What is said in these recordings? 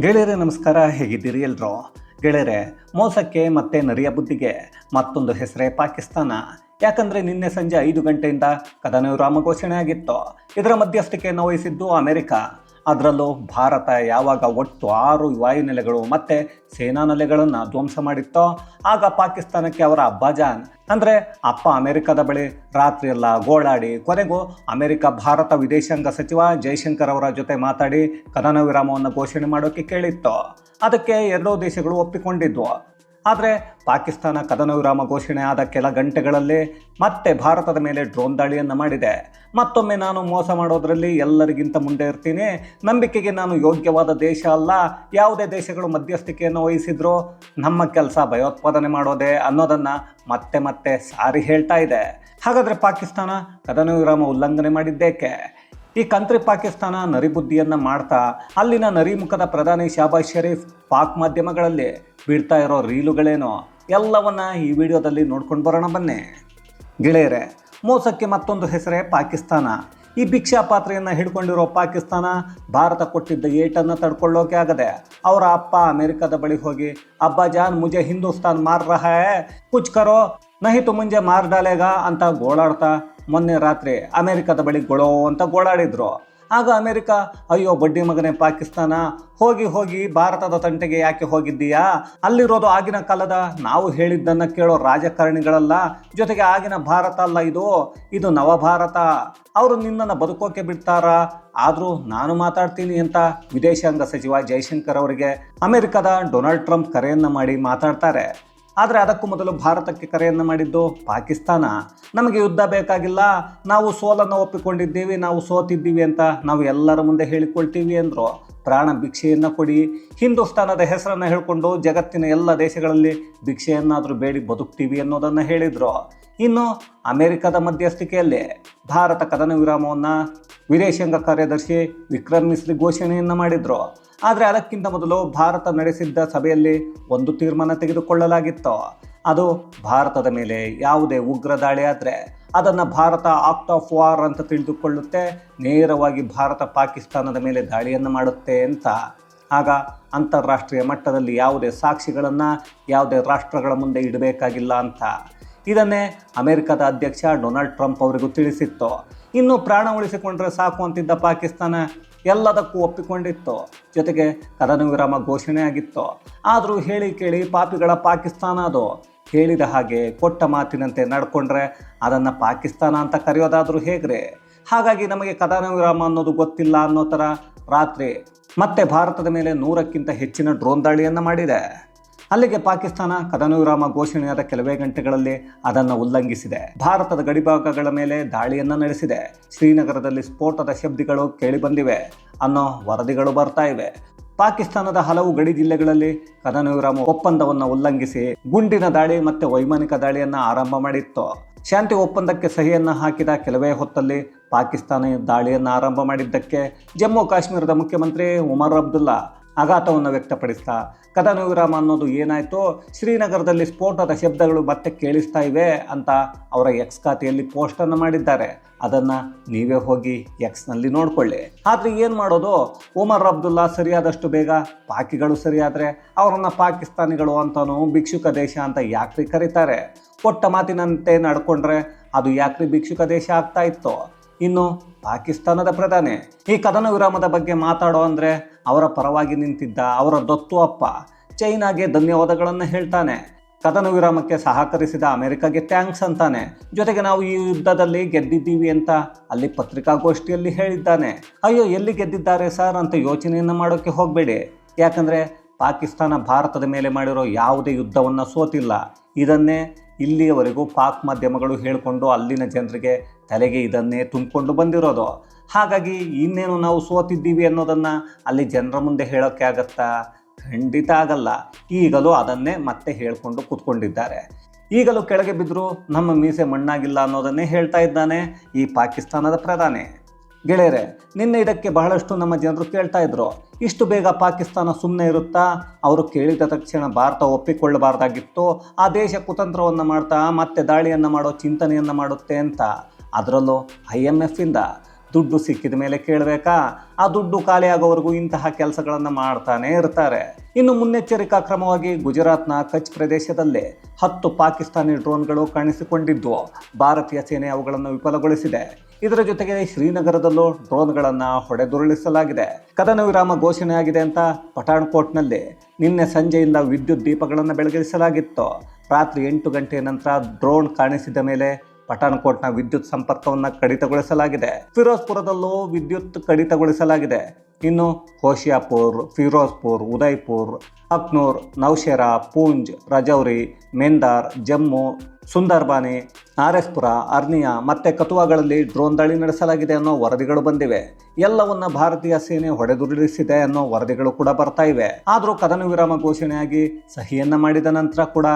ಗೆಳೆಯರೆ, ನಮಸ್ಕಾರ. ಹೇಗಿದ್ದೀರಿ ಎಲ್ರು? ಗೆಳೆಯರೆ, ಮೋಸಕ್ಕೆ ಮತ್ತೆ ನರಿಯ ಬುದ್ಧಿಗೆ ಮತ್ತೊಂದು ಹೆಸರೇ ಪಾಕಿಸ್ತಾನ. ಯಾಕಂದ್ರೆ ನಿನ್ನೆ ಸಂಜೆ ಐದು ಗಂಟೆಯಿಂದ ಕದನ ವಿರಾಮ ಘೋಷಣೆ ಆಗಿತ್ತು ಇದರ ಮಧ್ಯಸ್ಥಿಕೆಯನ್ನು ವಹಿಸಿದ್ದು ಅಮೆರಿಕ. ಅದರಲ್ಲೂ ಭಾರತ ಯಾವಾಗ ಒಟ್ಟು ಆರು ವಾಯುನೆಲೆಗಳು ಮತ್ತೆ ಸೇನಾ ನೆಲೆಗಳನ್ನು ಧ್ವಂಸ ಮಾಡಿತ್ತೋ, ಆಗ ಪಾಕಿಸ್ತಾನಕ್ಕೆ ಅವರ ಅಬ್ಬಾಜಾನ್ ಅಂದರೆ ಅಪ್ಪ ಅಮೆರಿಕದ ಬಳಿ ರಾತ್ರಿ ಎಲ್ಲ ಗೋಳಾಡಿ, ಕೊನೆಗೂ ಅಮೆರಿಕ, ಭಾರತ ವಿದೇಶಾಂಗ ಸಚಿವ ಜೈಶಂಕರ್ ಅವರ ಜೊತೆ ಮಾತಾಡಿ ಕದನ ವಿರಾಮವನ್ನು ಘೋಷಣೆ ಮಾಡೋಕ್ಕೆ ಕೇಳಿತ್ತು. ಅದಕ್ಕೆ ಎರಡೂ ದೇಶಗಳು ಒಪ್ಪಿಕೊಂಡಿದ್ವು. ಆದರೆ ಪಾಕಿಸ್ತಾನ ಕದನ ವಿರಾಮ ಘೋಷಣೆ ಆದ ಕೆಲ ಗಂಟೆಗಳಲ್ಲಿ ಮತ್ತೆ ಭಾರತದ ಮೇಲೆ ಡ್ರೋನ್ ದಾಳಿಯನ್ನು ಮಾಡಿದೆ. ಮತ್ತೊಮ್ಮೆ ನಾನು ಮೋಸ ಮಾಡೋದರಲ್ಲಿ ಎಲ್ಲರಿಗಿಂತ ಮುಂದೆ ಇರ್ತೀನಿ. ನಂಬಿಕೆಗೆ ನಾನು ಯೋಗ್ಯವಾದ ದೇಶ ಅಲ್ಲ. ಯಾವುದೇ ದೇಶಗಳು ಮಧ್ಯಸ್ಥಿಕೆಯನ್ನು ವಹಿಸಿದ್ರು ನಮ್ಮ ಕೆಲಸ ಭಯೋತ್ಪಾದನೆ ಮಾಡೋದೆ ಅನ್ನೋದನ್ನು ಮತ್ತೆ ಮತ್ತೆ ಸಾರಿ ಹೇಳ್ತಾ ಇದೆ. ಹಾಗಾದರೆ ಪಾಕಿಸ್ತಾನ ಕದನ ವಿರಾಮ ಉಲ್ಲಂಘನೆ ಮಾಡಿದ್ದೇಕೆ? ಈ ಕಂತ್ರಿ ಪಾಕಿಸ್ತಾನ ನರಿಬುದ್ಧಿಯನ್ನು ಮಾಡ್ತಾ ಅಲ್ಲಿನ ನರಿಮುಖದ ಪ್ರಧಾನಿ ಶಾಬಾಜ್ ಶರೀಫ್ ಪಾಕ್ ಮಾಧ್ಯಮಗಳಲ್ಲಿ ಬಿಡ್ತಾ ಇರೋ ರೀಲುಗಳೇನೋ ಎಲ್ಲವನ್ನ ಈ ವಿಡಿಯೋದಲ್ಲಿ ನೋಡ್ಕೊಂಡು ಬರೋಣ ಬನ್ನಿ. ಗೆಳೆಯರೆ, ಮೋಸಕ್ಕೆ ಮತ್ತೊಂದು ಹೆಸರೇ ಪಾಕಿಸ್ತಾನ. ಈ ಭಿಕ್ಷಾ ಪಾತ್ರೆಯನ್ನು ಹಿಡ್ಕೊಂಡಿರೋ ಪಾಕಿಸ್ತಾನ ಭಾರತ ಕೊಟ್ಟಿದ್ದ ಏಟನ್ನು ತಡ್ಕೊಳ್ಳೋಕೆ ಆಗದೆ ಅವರ ಅಪ್ಪ ಅಮೆರಿಕದ ಬಳಿ ಹೋಗಿ, ಅಬ್ಬಾ ಜಾನ್, ಮುಜೆ ಹಿಂದೂಸ್ತಾನ್ ಮಾರ್ ರಹ ಕುಚ್ ಕರೋ ನಹಿತು ಮುಂಜೆ ಮಾರ್ ಡಾಲೆಗ ಅಂತ ಗೋಳಾಡ್ತಾ ಮೊನ್ನೆ ರಾತ್ರಿ ಅಮೆರಿಕದ ಬಳಿ ಗೊಳೋ ಅಂತ ಗೋಳಾಡಿದ್ರು. ಆಗ ಅಮೆರಿಕ, ಅಯ್ಯೋ, ಬಡ್ಡಿ ಮಗನೇ, ಪಾಕಿಸ್ತಾನ, ಹೋಗಿ ಹೋಗಿ, ಭಾರತದ ತಂಟೆಗೆ ಯಾಕೆ ಹೋಗಿದ್ದೀಯಾ? ಅಲ್ಲಿರೋದು ಆಗಿನ ಕಾಲದ ನಾವು ಹೇಳಿದ್ದನ್ನು ಕೇಳೋ ರಾಜಕಾರಣಿಗಳಲ್ಲ, ಜೊತೆಗೆ ಆಗಿನ ಭಾರತ ಅಲ್ಲ ಇದು. ಇದು ನವಭಾರತ. ಅವರು ನಿನ್ನನ್ನು ಬದುಕೋಕೆ ಬಿಡ್ತಾರಾ? ಆದರೂ ನಾನು ಮಾತಾಡ್ತೀನಿ ಅಂತ ವಿದೇಶಾಂಗ ಸಚಿವ ಜೈಶಂಕರ್ ಅವರಿಗೆ ಅಮೆರಿಕದ ಡೊನಾಲ್ಡ್ ಟ್ರಂಪ್ ಕರೆಯನ್ನು ಮಾಡಿ ಮಾತಾಡ್ತಾರೆ. ಆದರೆ ಅದಕ್ಕೂ ಮೊದಲು ಭಾರತಕ್ಕೆ ಕರೆಯನ್ನು ಮಾಡಿದ್ದು ಪಾಕಿಸ್ತಾನ. ನಮಗೆ ಯುದ್ಧ ಬೇಕಾಗಿಲ್ಲ, ನಾವು ಸೋಲನ್ನು ಒಪ್ಪಿಕೊಂಡಿದ್ದೀವಿ, ನಾವು ಸೋತಿದ್ದೀವಿ ಅಂತ ನಾವು ಎಲ್ಲರ ಮುಂದೆ ಹೇಳಿಕೊಳ್ತೀವಿ ಅಂದರು. ಪ್ರಾಣ ಭಿಕ್ಷೆಯನ್ನು ಕೊಡಿ, ಹಿಂದೂಸ್ತಾನದ ಹೆಸರನ್ನು ಹೇಳಿಕೊಂಡು ಜಗತ್ತಿನ ಎಲ್ಲ ದೇಶಗಳಲ್ಲಿ ಭಿಕ್ಷೆಯನ್ನಾದರೂ ಬೇಡಿ ಬದುಕ್ತೀವಿ ಅನ್ನೋದನ್ನು ಹೇಳಿದರು. ಇನ್ನು ಅಮೆರಿಕದ ಮಧ್ಯಸ್ಥಿಕೆಯಲ್ಲಿ ಭಾರತ ಕದನ ವಿರಾಮವನ್ನು ವಿದೇಶಾಂಗ ಕಾರ್ಯದರ್ಶಿ ವಿಕ್ರಮ್ ಮಿಸ್ರಿ ಘೋಷಣೆಯನ್ನು ಮಾಡಿದರು. ಆದರೆ ಅದಕ್ಕಿಂತ ಮೊದಲು ಭಾರತ ನಡೆಸಿದ್ದ ಸಭೆಯಲ್ಲಿ ಒಂದು ತೀರ್ಮಾನ ತೆಗೆದುಕೊಳ್ಳಲಾಗಿತ್ತು. ಅದು ಭಾರತದ ಮೇಲೆ ಯಾವುದೇ ಉಗ್ರ ದಾಳಿ ಆದರೆ ಅದನ್ನು ಭಾರತ ಆಕ್ಟ್ ಆಫ್ ವಾರ್ ಅಂತ ತಿಳಿದುಕೊಳ್ಳುತ್ತೆ, ನೇರವಾಗಿ ಭಾರತ ಪಾಕಿಸ್ತಾನದ ಮೇಲೆ ದಾಳಿಯನ್ನು ಮಾಡುತ್ತೆ ಅಂತ. ಆಗ ಅಂತಾರಾಷ್ಟ್ರೀಯ ಮಟ್ಟದಲ್ಲಿ ಯಾವುದೇ ಸಾಕ್ಷಿಗಳನ್ನು ಯಾವುದೇ ರಾಷ್ಟ್ರಗಳ ಮುಂದೆ ಇಡಬೇಕಾಗಿಲ್ಲ ಅಂತ. ಇದನ್ನೇ ಅಮೆರಿಕದ ಅಧ್ಯಕ್ಷ ಡೊನಾಲ್ಡ್ ಟ್ರಂಪ್ ಅವರಿಗೂ ತಿಳಿಸಿತ್ತು. ಇನ್ನು ಪ್ರಾಣ ಉಳಿಸಿಕೊಂಡ್ರೆ ಸಾಕು ಅಂತಿದ್ದ ಪಾಕಿಸ್ತಾನ ಎಲ್ಲದಕ್ಕೂ ಒಪ್ಪಿಕೊಂಡಿತ್ತು. ಜೊತೆಗೆ ಕದನ ವಿರಾಮ ಘೋಷಣೆ ಆಗಿತ್ತು. ಆದರೂ ಹೇಳಿ ಕೇಳಿ ಪಾಪಿಗಳ ಪಾಕಿಸ್ತಾನ ಅದು. ಹೇಳಿದ ಹಾಗೆ ಕೊಟ್ಟ ಮಾತಿನಂತೆ ನಡ್ಕೊಂಡ್ರೆ ಅದನ್ನು ಪಾಕಿಸ್ತಾನ ಅಂತ ಕರೆಯೋದಾದರೂ ಹೇಗ್ರೆ? ಹಾಗಾಗಿ ನಮಗೆ ಕದನ ವಿರಾಮ ಅನ್ನೋದು ಗೊತ್ತಿಲ್ಲ ಅನ್ನೋ ಥರ ರಾತ್ರಿ ಮತ್ತೆ ಭಾರತದ ಮೇಲೆ ನೂರಕ್ಕಿಂತ ಹೆಚ್ಚಿನ ಡ್ರೋನ್ ದಾಳಿಯನ್ನು ಮಾಡಿದೆ. ಅಲ್ಲಿಗೆ ಪಾಕಿಸ್ತಾನ ಕದನ ವಿರಾಮ ಘೋಷಣೆಯಾದ ಕೆಲವೇ ಗಂಟೆಗಳಲ್ಲಿ ಅದನ್ನು ಉಲ್ಲಂಘಿಸಿದೆ. ಭಾರತದ ಗಡಿಭಾಗಗಳ ಮೇಲೆ ದಾಳಿಯನ್ನು ನಡೆಸಿದೆ. ಶ್ರೀನಗರದಲ್ಲಿ ಸ್ಫೋಟದ ಶಬ್ದಗಳು ಕೇಳಿಬಂದಿವೆ. ಅನ್ನೋ ವರದಿಗಳು ಬರ್ತಾ ಇವೆ. ಪಾಕಿಸ್ತಾನದ ಹಲವು ಗಡಿ ಜಿಲ್ಲೆಗಳಲ್ಲಿ ಕದನ ವಿರಾಮ ಒಪ್ಪಂದವನ್ನು ಉಲ್ಲಂಘಿಸಿ ಗುಂಡಿನ ದಾಳಿ ಮತ್ತೆ ವೈಮಾನಿಕ ದಾಳಿಯನ್ನು ಆರಂಭ ಮಾಡಿತ್ತು. ಶಾಂತಿ ಒಪ್ಪಂದಕ್ಕೆ ಸಹಿಯನ್ನು ಹಾಕಿದ ಕೆಲವೇ ಹೊತ್ತಲ್ಲಿ ಪಾಕಿಸ್ತಾನ ದಾಳಿಯನ್ನು ಆರಂಭ ಮಾಡಿದ್ದಕ್ಕೆ ಜಮ್ಮು ಕಾಶ್ಮೀರದ ಮುಖ್ಯಮಂತ್ರಿ ಉಮರ್ ಅಬ್ದುಲ್ಲಾ ಆಘಾತವನ್ನು ವ್ಯಕ್ತಪಡಿಸ್ತಾ ಕದನ ವಿರಾಮ ಅನ್ನೋದು ಏನಾಯಿತು, ಶ್ರೀನಗರದಲ್ಲಿ ಸ್ಫೋಟದ ಶಬ್ದಗಳು ಮತ್ತೆ ಕೇಳಿಸ್ತಾ ಇವೆ ಅಂತ ಅವರ ಎಕ್ಸ್ ಖಾತೆಯಲ್ಲಿ ಪೋಸ್ಟನ್ನು ಮಾಡಿದ್ದಾರೆ. ಅದನ್ನು ನೀವೇ ಹೋಗಿ ಎಕ್ಸ್ನಲ್ಲಿ ನೋಡ್ಕೊಳ್ಳಿ. ಆದರೆ ಏನು ಮಾಡೋದು? ಉಮರ್ ಅಬ್ದುಲ್ಲಾ ಸರಿಯಾದಷ್ಟು ಬೇಗ ಪಾಕಿಗಳು ಸರಿಯಾದರೆ ಅವರನ್ನು ಪಾಕಿಸ್ತಾನಿಗಳು ಅಂತನೂ ಭಿಕ್ಷುಕ ದೇಶ ಅಂತ ಯಾಕ್ರಿ ಕರೀತಾರೆ? ಕೊಟ್ಟ ಮಾತಿನಂತೆ ನಡ್ಕೊಂಡ್ರೆ ಅದು ಯಾಕ್ರಿ ಭಿಕ್ಷುಕ ದೇಶ ಆಗ್ತಾ ಇತ್ತು? ಇನ್ನು ಪಾಕಿಸ್ತಾನದ ಪ್ರಧಾನಿ. ಈ ಕದನ ವಿರಾಮದ ಬಗ್ಗೆ ಮಾತಾಡೋ ಅಂದರೆ ಅವರ ಪರವಾಗಿ ನಿಂತಿದ್ದ ಅವರ ದತ್ತು ಅಪ್ಪ ಚೈನಾಗೆ ಧನ್ಯವಾದಗಳನ್ನು ಹೇಳ್ತಾನೆ. ಕದನ ವಿರಾಮಕ್ಕೆ ಸಹಕರಿಸಿದ ಅಮೆರಿಕಾಗೆ ಥ್ಯಾಂಕ್ಸ್ ಅಂತಾನೆ. ಜೊತೆಗೆ ನಾವು ಈ ಯುದ್ಧದಲ್ಲಿ ಗೆದ್ದಿದ್ದೀವಿ ಅಂತ ಅಲ್ಲಿ ಪತ್ರಿಕಾಗೋಷ್ಠಿಯಲ್ಲಿ ಹೇಳಿದ್ದಾನೆ. ಅಯ್ಯೋ, ಎಲ್ಲಿ ಗೆದ್ದಿದ್ದಾರೆ ಸರ್ ಅಂತ ಯೋಚನೆಯನ್ನು ಮಾಡೋಕ್ಕೆ ಹೋಗಬೇಡಿ. ಯಾಕಂದರೆ ಪಾಕಿಸ್ತಾನ ಭಾರತದ ಮೇಲೆ ಮಾಡಿರೋ ಯಾವುದೇ ಯುದ್ಧವನ್ನು ಸೋತಿಲ್ಲ. ಇದನ್ನೇ ಇಲ್ಲಿಯವರೆಗೂ ಪಾಕ್ ಮಾಧ್ಯಮಗಳು ಹೇಳಿಕೊಂಡು ಅಲ್ಲಿನ ಜನರಿಗೆ ತಲೆಗೆ ಇದನ್ನೇ ತುಂಬಿಕೊಂಡು ಬಂದಿರೋದು. ಹಾಗಾಗಿ ಇನ್ನೇನು ನಾವು ಸೋತಿದ್ದೀವಿ ಅನ್ನೋದನ್ನು ಅಲ್ಲಿ ಜನರ ಮುಂದೆ ಹೇಳೋಕ್ಕೆ ಆಗತ್ತಾ? ಖಂಡಿತ ಆಗಲ್ಲ. ಈಗಲೂ ಅದನ್ನೇ ಮತ್ತೆ ಹೇಳಿಕೊಂಡು ಕೂತ್ಕೊಂಡಿದ್ದಾರೆ. ಈಗಲೂ ಕೆಳಗೆ ಬಿದ್ದರೂ ನಮ್ಮ ಮೀಸೆ ಮಣ್ಣಾಗಿಲ್ಲ ಅನ್ನೋದನ್ನೇ ಹೇಳ್ತಾ ಇದ್ದಾನೆ ಈ ಪಾಕಿಸ್ತಾನದ ಪ್ರಧಾನಿ. ಗೆಳೆಯರೆ, ನಿನ್ನೆ ಇದಕ್ಕೆ ಬಹಳಷ್ಟು ನಮ್ಮ ಜನರು ಕೇಳ್ತಾ ಇದ್ರು. ಇಷ್ಟು ಬೇಗ ಪಾಕಿಸ್ತಾನ ಸುಮ್ಮನೆ ಇರುತ್ತಾ? ಅವರು ಕೇಳಿದ ತಕ್ಷಣ ಭಾರತ ಒಪ್ಪಿಕೊಳ್ಳಬಾರ್ದಾಗಿತ್ತು. ಆ ದೇಶ ಕುತಂತ್ರವನ್ನು ಮಾಡ್ತಾ, ಮತ್ತೆ ದಾಳಿಯನ್ನು ಮಾಡೋ ಚಿಂತನೆಯನ್ನು ಮಾಡುತ್ತೆ ಅಂತ. ಅದರಲ್ಲೂ ಐ ಎಂ ಎಫಿಂದ ದುಡ್ಡು ಸಿಕ್ಕಿದ ಮೇಲೆ ಕೇಳಬೇಕಾ? ಆ ದುಡ್ಡು ಖಾಲಿಯಾಗೋವರೆಗೂ ಇಂತಹ ಕೆಲಸಗಳನ್ನು ಮಾಡ್ತಾನೇ ಇರ್ತಾರೆ. ಇನ್ನು ಮುನ್ನೆಚ್ಚರಿಕಾ ಕ್ರಮವಾಗಿ ಗುಜರಾತ್ನ ಕಚ್ ಪ್ರದೇಶದಲ್ಲೇ ಹತ್ತು ಪಾಕಿಸ್ತಾನಿ ಡ್ರೋನ್ಗಳು ಕಾಣಿಸಿಕೊಂಡಿದ್ದು. ಭಾರತೀಯ ಸೇನೆ ಅವುಗಳನ್ನು ವಿಫಲಗೊಳಿಸಿದೆ. ಇದರ ಜೊತೆಗೆ ಶ್ರೀನಗರದಲ್ಲೂ ಡ್ರೋನ್ಗಳನ್ನು ಹೊಡೆದುರುಳಿಸಲಾಗಿದೆ. ಕದನ ವಿರಾಮ ಘೋಷಣೆಯಾಗಿದೆ ಅಂತ ಪಠಾಣ್ಕೋಟ್ನಲ್ಲಿ ನಿನ್ನೆ ಸಂಜೆಯಿಂದ ವಿದ್ಯುತ್ ದೀಪಗಳನ್ನು ಬೆಳಗಿಸಲಾಗಿತ್ತು. ರಾತ್ರಿ ಎಂಟು ಗಂಟೆಯ ನಂತರ ಡ್ರೋನ್ ಕಾಣಿಸಿದ ಮೇಲೆ ಪಠಾಣ್ಕೋಟ್ನ ವಿದ್ಯುತ್ ಸಂಪರ್ಕವನ್ನು ಕಡಿತಗೊಳಿಸಲಾಗಿದೆ. ಫಿರೋಜ್ಪುರದಲ್ಲೂ ವಿದ್ಯುತ್ ಕಡಿತಗೊಳಿಸಲಾಗಿದೆ. ಇನ್ನು ಹೋಶಿಯಾಪುರ್ ಫಿರೋಜ್ಪುರ್, ಉದಯ್ಪುರ್, ಅಕ್ನೂರ್, ನೌಶೇರಾ, ಪೂಂಜ್, ರಜೌರಿ ಮೆಂದಾರ್ ಜಮ್ಮು, ಸುಂದರ್ಬಾನಿ ಆರ್ಎಸ್ಪುರ ಅರ್ನಿಯಾ ಮತ್ತೆ ಕತುವಾಗಳಲ್ಲಿ ಡ್ರೋನ್ ದಾಳಿ ನಡೆಸಲಾಗಿದೆ ಅನ್ನೋ ವರದಿಗಳು ಬಂದಿವೆ. ಎಲ್ಲವನ್ನ ಭಾರತೀಯ ಸೇನೆ ಹೊಡೆದುರುಳಿಸಿದೆ ಅನ್ನೋ ವರದಿಗಳು ಕೂಡ ಬರ್ತಾ ಇವೆ. ಆದರೂ ಕದನ ವಿರಾಮ ಘೋಷಣೆಯಾಗಿ ಸಹಿಯನ್ನ ಮಾಡಿದ ನಂತರ ಕೂಡ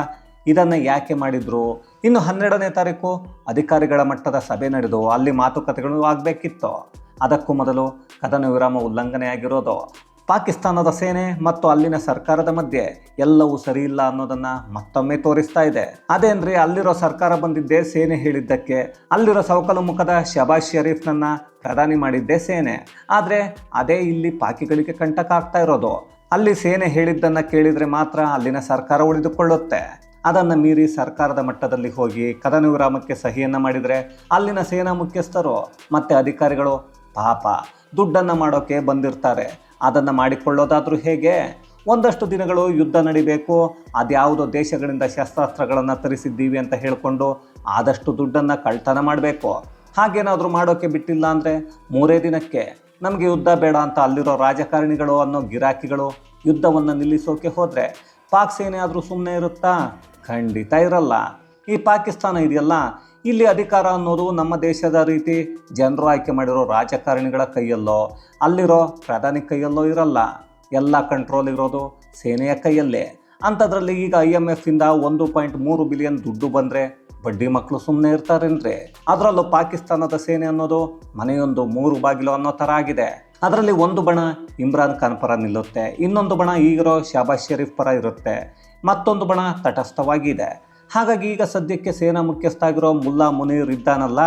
ಇದನ್ನ ಯಾಕೆ ಮಾಡಿದ್ರು? ಇನ್ನು ಹನ್ನೆರಡನೇ ತಾರೀಕು ಅಧಿಕಾರಿಗಳ ಮಟ್ಟದ ಸಭೆ ನಡೆದು ಅಲ್ಲಿ ಮಾತುಕತೆಗಳು ಆಗಬೇಕಿತ್ತು. ಅದಕ್ಕೂ ಮೊದಲು ಕದನ ವಿರಾಮ ಉಲ್ಲಂಘನೆಯಾಗಿರೋದು. ಪಾಕಿಸ್ತಾನದ ಸೇನೆ ಮತ್ತು ಅಲ್ಲಿನ ಸರ್ಕಾರದ ಮಧ್ಯೆ ಎಲ್ಲವೂ ಸರಿಯಿಲ್ಲ ಅನ್ನೋದನ್ನು ಮತ್ತೊಮ್ಮೆ ತೋರಿಸ್ತಾ ಇದೆ. ಅದೇನ್ರಿ ಅಲ್ಲಿರೋ ಸರ್ಕಾರ ಬಂದಿದ್ದೇ ಸೇನೆ ಹೇಳಿದ್ದಕ್ಕೆ, ಅಲ್ಲಿರೋ ಸೌಕಲು ಮುಖದ ಶಬಾಜ್ ಶರೀಫ್ನನ್ನು ಪ್ರಧಾನಿ ಮಾಡಿದ್ದೇ ಸೇನೆ. ಆದರೆ ಅದೇ ಇಲ್ಲಿ ಪಾಕಿಗಳಿಗೆ ಕಂಟಕ ಆಗ್ತಾ ಇರೋದು. ಅಲ್ಲಿ ಸೇನೆ ಹೇಳಿದ್ದನ್ನು ಕೇಳಿದರೆ ಮಾತ್ರ ಅಲ್ಲಿನ ಸರ್ಕಾರ ಉಳಿದುಕೊಳ್ಳುತ್ತೆ. ಅದನ್ನು ಮೀರಿ ಸರ್ಕಾರದ ಮಟ್ಟದಲ್ಲಿ ಹೋಗಿ ಕದನ ವಿರಾಮಕ್ಕೆ ಸಹಿಯನ್ನು ಮಾಡಿದರೆ ಅಲ್ಲಿನ ಸೇನಾ ಮುಖ್ಯಸ್ಥರು ಮತ್ತು ಅಧಿಕಾರಿಗಳು ಪಾಪ ದುಡ್ಡನ್ನು ಮಾಡೋಕ್ಕೆ ಬಂದಿರ್ತಾರೆ. ಅದನ್ನು ಮಾಡಿಕೊಳ್ಳೋದಾದರೂ ಹೇಗೆ? ಒಂದಷ್ಟು ದಿನಗಳು ಯುದ್ಧ ನಡಿಬೇಕು, ಅದ್ಯಾವುದೋ ದೇಶಗಳಿಂದ ಶಸ್ತ್ರಾಸ್ತ್ರಗಳನ್ನು ತರಿಸಿದ್ದೀವಿ ಅಂತ ಹೇಳಿಕೊಂಡು ಆದಷ್ಟು ದುಡ್ಡನ್ನು ಕಳ್ತನ ಮಾಡಬೇಕು. ಹಾಗೇನಾದರೂ ಮಾಡೋಕ್ಕೆ ಬಿಟ್ಟಿಲ್ಲ ಅಂದರೆ ಮೂರೇ ದಿನಕ್ಕೆ ನಮಗೆ ಯುದ್ಧ ಬೇಡ ಅಂತ ಅಲ್ಲಿರೋ ರಾಜಕಾರಣಿಗಳು ಅನ್ನೋ ಗಿರಾಕಿಗಳು ಯುದ್ಧವನ್ನು ನಿಲ್ಲಿಸೋಕೆ ಹೋದರೆ ಪಾಕ್ ಸೇನೆ ಆದರೂ ಸುಮ್ಮನೆ ಇರುತ್ತಾ? ಖಂಡಿತ ಇರಲ್ಲ. ಈ ಪಾಕಿಸ್ತಾನ ಇದೆಯಲ್ಲ, ಇಲ್ಲಿ ಅಧಿಕಾರ ಅನ್ನೋದು ನಮ್ಮ ದೇಶದ ರೀತಿ ಜನರು ಆಯ್ಕೆ ಮಾಡಿರೋ ರಾಜಕಾರಣಿಗಳ ಕೈಯಲ್ಲೋ, ಅಲ್ಲಿರೋ ಪ್ರಧಾನಿ ಕೈಯಲ್ಲೋ ಇರಲ್ಲ. ಎಲ್ಲ ಕಂಟ್ರೋಲ್ ಇರೋದು ಸೇನೆಯ ಕೈಯಲ್ಲೇ. ಅಂಥದ್ರಲ್ಲಿ ಈಗ ಐ ಎಂ ಎಫ್ ಇಂದ ಒಂದು ಪಾಯಿಂಟ್ ಮೂರು ಬಿಲಿಯನ್ ದುಡ್ಡು ಬಂದರೆ ಬಡ್ಡಿ ಮಕ್ಕಳು ಸುಮ್ಮನೆ ಇರ್ತಾರೇನ್ರಿ? ಅದರಲ್ಲೂ ಪಾಕಿಸ್ತಾನದ ಸೇನೆ ಅನ್ನೋದು ಮನೆಯೊಂದು ಮೂರು ಬಾಗಿಲು ಅನ್ನೋ ಥರ ಆಗಿದೆ. ಅದರಲ್ಲಿ ಒಂದು ಬಣ ಇಮ್ರಾನ್ ಖಾನ್ ಪರ ನಿಲ್ಲುತ್ತೆ, ಇನ್ನೊಂದು ಬಣ ಈಗಿರೋ ಶಾಬಾಜ್ ಶರೀಫ್ ಪರ ಇರುತ್ತೆ. ಮತ್ತೊಂದು ಬಣ ತಟಸ್ಥವಾಗಿದೆ. ಹಾಗಾಗಿ ಈಗ ಸದ್ಯಕ್ಕೆ ಸೇನಾ ಮುಖ್ಯಸ್ಥ ಆಗಿರೋ ಮುಲ್ಲಾ ಮುನೀರ್ ಇದ್ದಾನಲ್ಲ,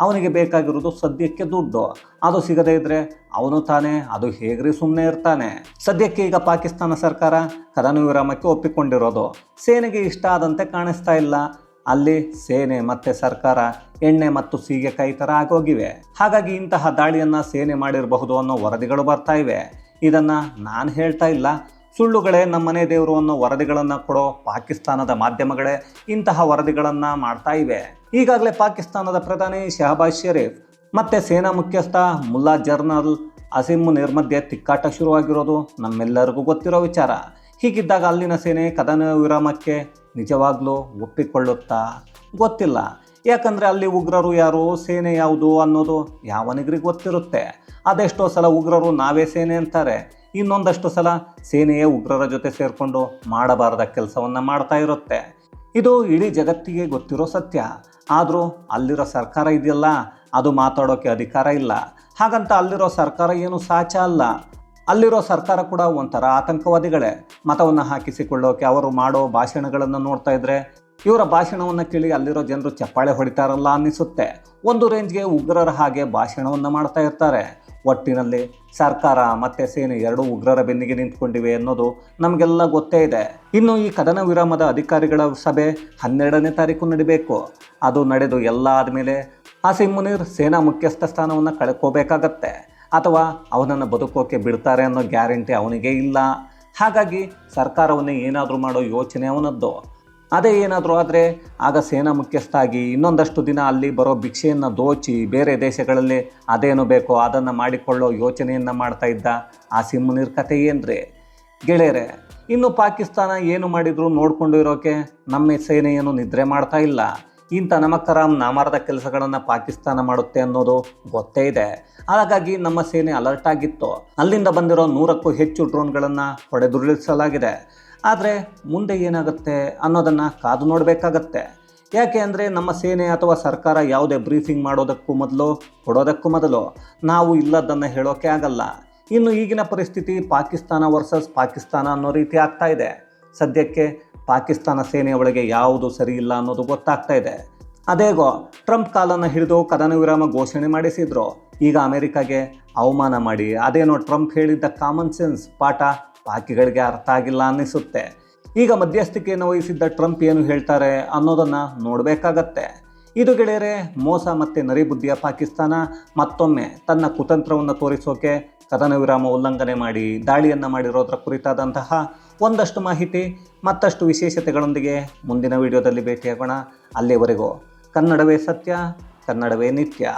ಅವನಿಗೆ ಬೇಕಾಗಿರೋದು ಸದ್ಯಕ್ಕೆ ದುಡ್ಡು. ಅದು ಸಿಗದೇ ಇದ್ರೆ ಅವನು ತಾನೇ, ಅದು ಹೇಗ್ರಿ ಸುಮ್ಮನೆ ಇರ್ತಾನೆ. ಸದ್ಯಕ್ಕೆ ಈಗ ಪಾಕಿಸ್ತಾನ ಸರ್ಕಾರ ಕದನ ವಿರಾಮಕ್ಕೆ ಒಪ್ಪಿಕೊಂಡಿರೋದು. ಸೇನೆಗೆ ಇಷ್ಟ ಆದಂತೆ ಕಾಣಿಸ್ತಾ ಇಲ್ಲ. ಅಲ್ಲಿ ಸೇನೆ ಮತ್ತೆ ಸರ್ಕಾರ ಎಣ್ಣೆ ಮತ್ತು ಸೀಗೆಕಾಯಿ ಥರ ಆಗೋಗಿವೆ. ಹಾಗಾಗಿ ಇಂತಹ ದಾಳಿಯನ್ನ ಸೇನೆ ಮಾಡಿರಬಹುದು ಅನ್ನೋ ವರದಿಗಳು ಬರ್ತಾ ಇವೆ. ಇದನ್ನ ನಾನು ಹೇಳ್ತಾ ಇಲ್ಲ. ಸುಳ್ಳುಗಳೇ ನಮ್ಮನೆ ದೇವರು ಅನ್ನೋ ವರದಿಗಳನ್ನು ಕೊಡೋ ಪಾಕಿಸ್ತಾನದ ಮಾಧ್ಯಮಗಳೇ ಇಂತಹ ವರದಿಗಳನ್ನು ಮಾಡ್ತಾ ಇವೆ. ಈಗಾಗಲೇ ಪಾಕಿಸ್ತಾನದ ಪ್ರಧಾನಿ ಶಹಬಾಜ್ ಶರೀಫ್ ಮತ್ತೆ ಸೇನಾ ಮುಖ್ಯಸ್ಥ ಮುಲ್ಲಾ ಜರ್ನಲ್ ಅಸಿಮ್ ನಿರ್ಮಧ್ಯೆ ತಿಕ್ಕಾಟ ಶುರುವಾಗಿರೋದು ನಮ್ಮೆಲ್ಲರಿಗೂ ಗೊತ್ತಿರೋ ವಿಚಾರ. ಹೀಗಿದ್ದಾಗ ಅಲ್ಲಿನ ಸೇನೆ ಕದನ ವಿರಾಮಕ್ಕೆ ನಿಜವಾಗ್ಲೂ ಒಪ್ಪಿಕೊಳ್ಳುತ್ತಾ? ಗೊತ್ತಿಲ್ಲ. ಯಾಕಂದರೆ ಅಲ್ಲಿ ಉಗ್ರರು ಯಾರು, ಸೇನೆ ಯಾವುದು ಅನ್ನೋದು ಯಾವನಿಗ್ರಿಗೆ ಗೊತ್ತಿರುತ್ತೆ. ಅದೆಷ್ಟೋ ಸಲ ಉಗ್ರರು ನಾವೇ ಸೇನೆ ಅಂತಾರೆ. ಇನ್ನೊಂದಷ್ಟು ಸಲ ಸೇನೆಯೇ ಉಗ್ರರ ಜೊತೆ ಸೇರಿಕೊಂಡು ಮಾಡಬಾರದ ಕೆಲಸವನ್ನು ಮಾಡ್ತಾ ಇರುತ್ತೆ. ಇದು ಇಡೀ ಜಗತ್ತಿಗೆ ಗೊತ್ತಿರೋ ಸತ್ಯ. ಆದರೂ ಅಲ್ಲಿರೋ ಸರ್ಕಾರ ಇದೆಯಲ್ಲ, ಅದು ಮಾತಾಡೋಕ್ಕೆ ಅಧಿಕಾರ ಇಲ್ಲ. ಹಾಗಂತ ಅಲ್ಲಿರೋ ಸರ್ಕಾರ ಏನು ಸಾಚ ಅಲ್ಲ. ಅಲ್ಲಿರೋ ಸರ್ಕಾರ ಕೂಡ ಒಂಥರ ಆತಂಕವಾದಿಗಳೇ. ಮತವನ್ನು ಹಾಕಿಸಿಕೊಳ್ಳೋಕೆ ಅವರು ಮಾಡೋ ಭಾಷಣಗಳನ್ನು ನೋಡ್ತಾ ಇದ್ರೆ ಇವರ ಭಾಷಣವನ್ನು ಕೇಳಿ ಅಲ್ಲಿರೋ ಜನರು ಚಪ್ಪಾಳೆ ಹೊಡಿತಾರಲ್ಲ ಅನ್ನಿಸುತ್ತೆ. ಒಂದು ರೇಂಜ್ಗೆ ಉಗ್ರರ ಹಾಗೆ ಭಾಷಣವನ್ನು ಮಾಡ್ತಾ ಇರ್ತಾರೆ. ಒಟ್ಟಿನಲ್ಲಿ ಸರ್ಕಾರ ಮತ್ತೆ ಸೇನೆ ಎರಡೂ ಉಗ್ರರ ಬೆನ್ನಿಗೆ ನಿಂತ್ಕೊಂಡಿವೆ ಅನ್ನೋದು ನಮಗೆಲ್ಲ ಗೊತ್ತೇ ಇದೆ. ಇನ್ನು ಈ ಕದನ ವಿರಾಮದ ಅಧಿಕಾರಿಗಳ ಸಭೆ ಹನ್ನೆರಡನೇ ತಾರೀಕು ನಡಿಬೇಕು. ಅದು ನಡೆದು ಎಲ್ಲ ಆದಮೇಲೆ ಆಸಿಮ್ ಮುನೀರ್ ಸೇನಾ ಮುಖ್ಯಸ್ಥ ಸ್ಥಾನವನ್ನು ಕಳ್ಕೋಬೇಕಾಗತ್ತೆ. ಅಥವಾ ಅವನನ್ನು ಬದುಕೋಕೆ ಬಿಡ್ತಾರೆ ಅನ್ನೋ ಗ್ಯಾರಂಟಿ ಅವನಿಗೆ ಇಲ್ಲ. ಹಾಗಾಗಿ ಸರ್ಕಾರವನ್ನು ಏನಾದರೂ ಮಾಡೋ ಯೋಚನೆ ಅವನದ್ದು. ಅದೇ ಏನಾದರೂ ಆದರೆ ಆಗ ಸೇನಾ ಮುಖ್ಯಸ್ಥ ಆಗಿ ಇನ್ನೊಂದಷ್ಟು ದಿನ ಅಲ್ಲಿ ಬರೋ ಭಿಕ್ಷೆಯನ್ನು ದೋಚಿ ಬೇರೆ ದೇಶಗಳಲ್ಲಿ ಅದೇನು ಬೇಕೋ ಅದನ್ನು ಮಾಡಿಕೊಳ್ಳೋ ಯೋಚನೆಯನ್ನು ಮಾಡ್ತಾ ಇದ್ದ ಆ ಸಿಮ್ಮುನೀರ್ ಕಥೆ ಏನ್ರಿ? ಗೆಳೆಯರೆ, ಇನ್ನು ಪಾಕಿಸ್ತಾನ ಏನು ಮಾಡಿದ್ರು ನೋಡಿಕೊಂಡು ಇರೋಕೆ ನಮ್ಮ ಸೇನೆಯನ್ನು ನಿದ್ರೆ ಮಾಡ್ತಾ ಇಲ್ಲ. ಇಂಥ ನಮಕ್ಕರಾಮ್ ನಾಮಾರದ ಕೆಲಸಗಳನ್ನು ಪಾಕಿಸ್ತಾನ ಮಾಡುತ್ತೆ ಅನ್ನೋದು ಗೊತ್ತೇ ಇದೆ. ಹಾಗಾಗಿ ನಮ್ಮ ಸೇನೆ ಅಲರ್ಟ್ ಆಗಿತ್ತು. ಅಲ್ಲಿಂದ ಬಂದಿರೋ ನೂರಕ್ಕೂ ಹೆಚ್ಚು ಡ್ರೋನ್ಗಳನ್ನು ಹೊಡೆದುರುಳಿಸಲಾಗಿದೆ. ಆದರೆ ಮುಂದೆ ಏನಾಗುತ್ತೆ ಅನ್ನೋದನ್ನು ಕಾದು ನೋಡಬೇಕಾಗತ್ತೆ. ಯಾಕೆ ಅಂದರೆ ನಮ್ಮ ಸೇನೆ ಅಥವಾ ಸರ್ಕಾರ ಯಾವುದೇ ಬ್ರೀಫಿಂಗ್ ಮಾಡೋದಕ್ಕೂ ಮೊದಲು, ಕೊಡೋದಕ್ಕೂ ಮೊದಲು ನಾವು ಇಲ್ಲದನ್ನು ಹೇಳೋಕೆ ಆಗಲ್ಲ. ಇನ್ನು ಈಗಿನ ಪರಿಸ್ಥಿತಿ ಪಾಕಿಸ್ತಾನ ವರ್ಸಸ್ ಪಾಕಿಸ್ತಾನ ಅನ್ನೋ ರೀತಿ ಆಗ್ತಾ ಇದೆ. ಸದ್ಯಕ್ಕೆ ಪಾಕಿಸ್ತಾನ ಸೇನೆಯ ಒಳಗೆ ಯಾವುದು ಸರಿ ಇಲ್ಲ ಅನ್ನೋದು ಗೊತ್ತಾಗ್ತಾ ಇದೆ. ಅದೇಗೋ ಟ್ರಂಪ್ ಕಾಲನ್ನು ಹಿಡಿದು ಕದನ ವಿರಾಮ ಘೋಷಣೆ ಮಾಡಿಸಿದ್ರು. ಈಗ ಅಮೆರಿಕಾಗೆ ಅವಮಾನ ಮಾಡಿ. ಅದೇನೋ ಟ್ರಂಪ್ ಹೇಳಿದ್ದ ಕಾಮನ್ ಸೆನ್ಸ್ ಪಾಠ ಬಾಕಿಗಳಿಗೆ ಅರ್ಥ ಆಗಿಲ್ಲ ಅನ್ನಿಸುತ್ತೆ. ಈಗ ಮಧ್ಯಸ್ಥಿಕೆಯನ್ನು ವಹಿಸಿದ್ದ ಟ್ರಂಪ್ ಏನು ಹೇಳ್ತಾರೆ ಅನ್ನೋದನ್ನು ನೋಡಬೇಕಾಗತ್ತೆ. ಇದು ಗೆಳೆಯರೆ, ಮೋಸ ಮತ್ತು ನರಿಬುದ್ಧಿಯ ಪಾಕಿಸ್ತಾನ ಮತ್ತೊಮ್ಮೆ ತನ್ನ ಕುತಂತ್ರವನ್ನು ತೋರಿಸೋಕೆ ಕದನ ವಿರಾಮ ಉಲ್ಲಂಘನೆ ಮಾಡಿ ದಾಳಿಯನ್ನು ಮಾಡಿರೋದ್ರ ಕುರಿತಾದಂತಹ ಒಂದಷ್ಟು ಮಾಹಿತಿ, ಮತ್ತಷ್ಟು ವಿಶೇಷತೆಗಳೊಂದಿಗೆ ಮುಂದಿನ ವಿಡಿಯೋದಲ್ಲಿ ಭೇಟಿಯಾಗೋಣ. ಅಲ್ಲಿವರೆಗೂ ಕನ್ನಡವೇ ಸತ್ಯ, ಕನ್ನಡವೇ ನಿತ್ಯ.